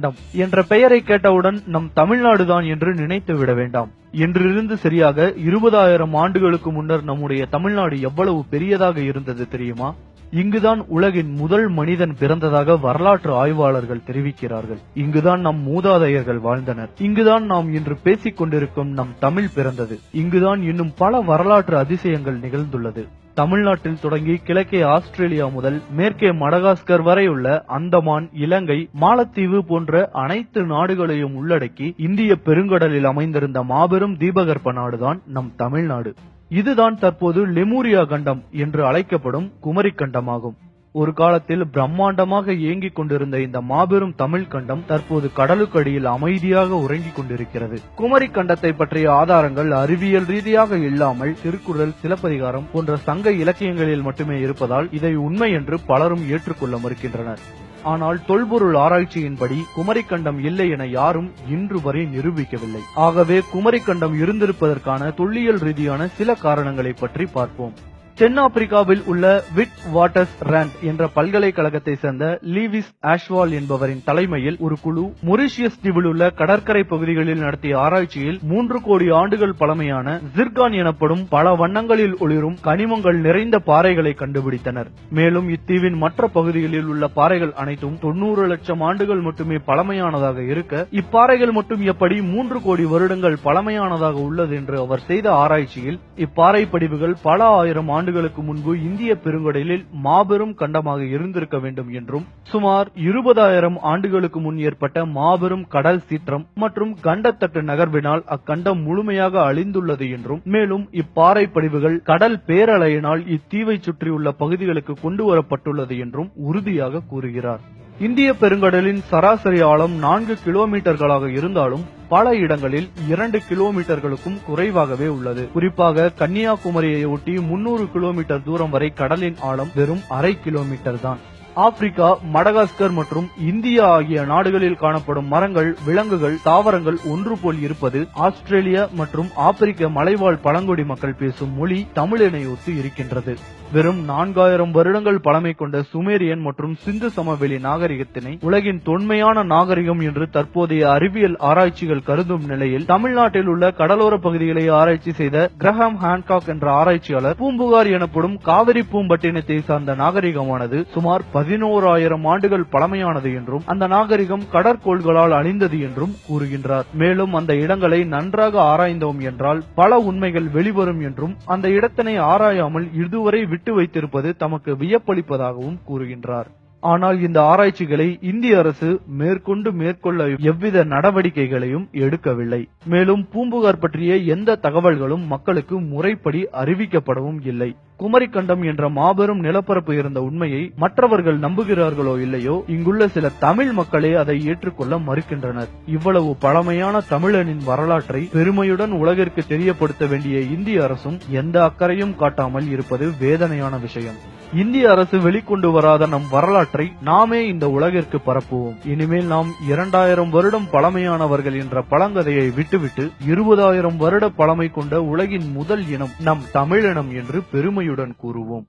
கண்டம் என்ற பெயரை கேட்டவுடன் நம் தமிழ்நாடுதான் என்று நினைத்து விட வேண்டாம். என்றிருந்து சரியாக இருபதாயிரம் ஆண்டுகளுக்கு முன்னர் நம்முடைய தமிழ்நாடு எவ்வளவு பெரியதாக இருந்தது தெரியுமா? இங்குதான் உலகின் முதல் மனிதன் பிறந்ததாக வரலாற்று ஆய்வாளர்கள் தெரிவிக்கிறார்கள். இங்குதான் நம் மூதாதையர்கள் வாழ்ந்தனர். இங்குதான் நாம் இன்று பேசிக் கொண்டிருக்கும் நம் தமிழ் பிறந்தது. இங்குதான் இன்னும் பல வரலாற்று அதிசயங்கள் நிகழ்ந்துள்ளது. தமிழ்நாட்டில் தொடங்கி கிழக்கே ஆஸ்திரேலியா முதல் மேற்கே மடகாஸ்கர் வரை உள்ள அந்தமான் இலங்கை மாலத்தீவு போன்ற அனைத்து நாடுகளையும் உள்ளடக்கி இந்திய பெருங்கடலில் அமைந்திருந்த மாபெரும் தீபகற்ப நாடுதான் நம் தமிழ்நாடு. இதுதான் தற்போது லெமூரியா கண்டம் என்று அழைக்கப்படும் குமரி கண்டமாகும் ஒரு காலத்தில் பிரம்மாண்டமாக இயங்கிக் கொண்டிருந்த இந்த மாபெரும் தமிழ் கண்டம் தற்போது கடலுக்கடியில் அமைதியாக உறங்கிக் கொண்டிருக்கிறது. குமரி கண்டத்தை பற்றிய ஆதாரங்கள் அறிவியல் ரீதியாக இல்லாமல் திருக்குறள் சிலப்பதிகாரம் போன்ற சங்க இலக்கியங்களில் மட்டுமே இருப்பதால் இதை உண்மை என்று பலரும் ஏற்றுக்கொள்ள மறுக்கின்றனர். ஆனால் தொல்பொருள் ஆராய்ச்சியின்படி குமரிக்கண்டம் இல்லை என யாரும் இன்று வரை நிரூபிக்கவில்லை. ஆகவே குமரிக்கண்டம் இருந்திருப்பதற்கான தொல்லியல் ரீதியான சில காரணங்களை பற்றி பார்ப்போம். தென்னாப்பிரிக்காவில் உள்ள விட் வாட்டர்ஸ் ரேண்ட் என்ற பல்கலைக்கழகத்தை சேர்ந்த லீவிஸ் ஆஷ்வால் என்பவரின் தலைமையில் ஒரு குழு மொரிஷியஸ் தீவில் உள்ள கடற்கரை பகுதிகளில் நடத்திய ஆராய்ச்சியில் மூன்று கோடி ஆண்டுகள் பழமையான ஜிர்கான் எனப்படும் பல வண்ணங்களில் ஒளிரும் கனிமங்கள் நிறைந்த பாறைகளை கண்டுபிடித்தனர். மேலும் இத்தீவின் மற்ற பகுதிகளில் உள்ள பாறைகள் அனைத்தும் தொண்ணூறு லட்சம் ஆண்டுகள் மட்டுமே பழமையானதாக இருக்க இப்பாறைகள் மட்டும் எப்படி மூன்று கோடி வருடங்கள் பழமையானதாக உள்ளது என்று அவர் செய்த ஆராய்ச்சியில் இப்பாறை படிவுகள் பல ஆயிரம் ஆண்டு ஆண்டுகளுக்கு முன்பு இந்திய பெருங்கடலில் மாபெரும் கண்டமாக இருந்திருக்க வேண்டும் என்றும் சுமார் இருபதாயிரம் ஆண்டுகளுக்கு முன் ஏற்பட்ட மாபெரும் கடல் சீற்றம் மற்றும் கண்டத்தட்டு நகர்வினால் அக்கண்டம் முழுமையாக அழிந்துள்ளது என்றும் மேலும் இப்பாறை படிவுகள் கடல் பேரலையினால் இத்தீவை சுற்றியுள்ள பகுதிகளுக்கு கொண்டு வரப்பட்டுள்ளது என்றும் உறுதியாக கூறுகிறார். இந்திய பெருங்கடலின் சராசரி ஆழம் நான்கு கிலோமீட்டர்களாக இருந்தாலும் பல இடங்களில் இரண்டு கிலோமீட்டர்களுக்கும் குறைவாகவே உள்ளது. குறிப்பாக கன்னியாகுமரியை ஒட்டி முன்னூறு கிலோமீட்டர் தூரம் வரை கடலின் ஆழம் வெறும் அரை கிலோமீட்டர் தான். ஆப்பிரிக்கா மடகாஸ்கர் மற்றும் இந்தியா ஆகிய நாடுகளில் காணப்படும் மரங்கள் விலங்குகள் தாவரங்கள் ஒன்று போல் இருப்பது ஆஸ்திரேலியா மற்றும் ஆப்பிரிக்க மலைவாழ் பழங்குடி மக்கள் பேசும் மொழி தமிழினை ஒத்து இருக்கின்றது. வெறும் நான்காயிரம் வருடங்கள் பழமை கொண்ட சுமேரியன் மற்றும் சிந்து சமவெளி நாகரிகத்தினை உலகின் தொன்மையான நாகரிகம் என்று தற்போதைய அறிவியல் ஆராய்ச்சிகள் கருதும் நிலையில் தமிழ்நாட்டில் உள்ள கடலோர பகுதிகளை ஆராய்ச்சி செய்த கிரஹாம் ஹான்காக் என்ற ஆராய்ச்சியாளர் பூம்புகார் எனப்படும் காவிரி பூம்பட்டினத்தை சார்ந்த நாகரிகமானது சுமார் பதினோராயிரம் ஆண்டுகள் பழமையானது என்றும் அந்த நாகரிகம் கடற்கோள்களால் அழிந்தது என்றும் கூறுகின்றார். மேலும் அந்த இடங்களை நன்றாக ஆராய்ந்தோம் என்றால் பல உண்மைகள் வெளிவரும் என்றும் அந்த இடத்தினை ஆராயாமல் இதுவரை விட்டு வைத்திருப்பது தமக்கு வியப்பளிப்பதாகவும் கூறுகின்றார். ஆனால் இந்த ஆராய்ச்சிகளை இந்திய அரசு மேற்கொண்டு மேற்கொள்ள எவ்வித நடவடிக்கைகளையும் எடுக்கவில்லை. மேலும் பூம்புகார் பற்றிய எந்த தகவல்களும் மக்களுக்கு முறைப்படி அறிவிக்கப்படவும் இல்லை. குமரிக்கண்டம் என்ற மாபெரும் நிலப்பரப்பு இருந்த உண்மையை மற்றவர்கள் நம்புகிறார்களோ இல்லையோ இங்குள்ள சில தமிழ் மக்களே அதை ஏற்றுக்கொள்ள மறுக்கின்றனர். இவ்வளவு பழமையான தமிழனின் வரலாற்றை பெருமையுடன் உலகிற்கு தெரியப்படுத்த வேண்டிய இந்திய அரசும் எந்த அக்கறையும் காட்டாமல் இருப்பது வேதனையான விஷயம். இந்திய அரசு வெளிக்கொண்டு வராத நம் வரலாற்றை நாமே இந்த உலகிற்கு பரப்புவோம். இனிமேல் நாம் இரண்டாயிரம் வருடம் பழமையானவர்கள் என்ற பழங்கதையை விட்டுவிட்டு இருபதாயிரம் வருட பழமை கொண்ட உலகின் முதல் இனம் நம் தமிழினம் என்று பெருமையுடன் கூறுவோம்.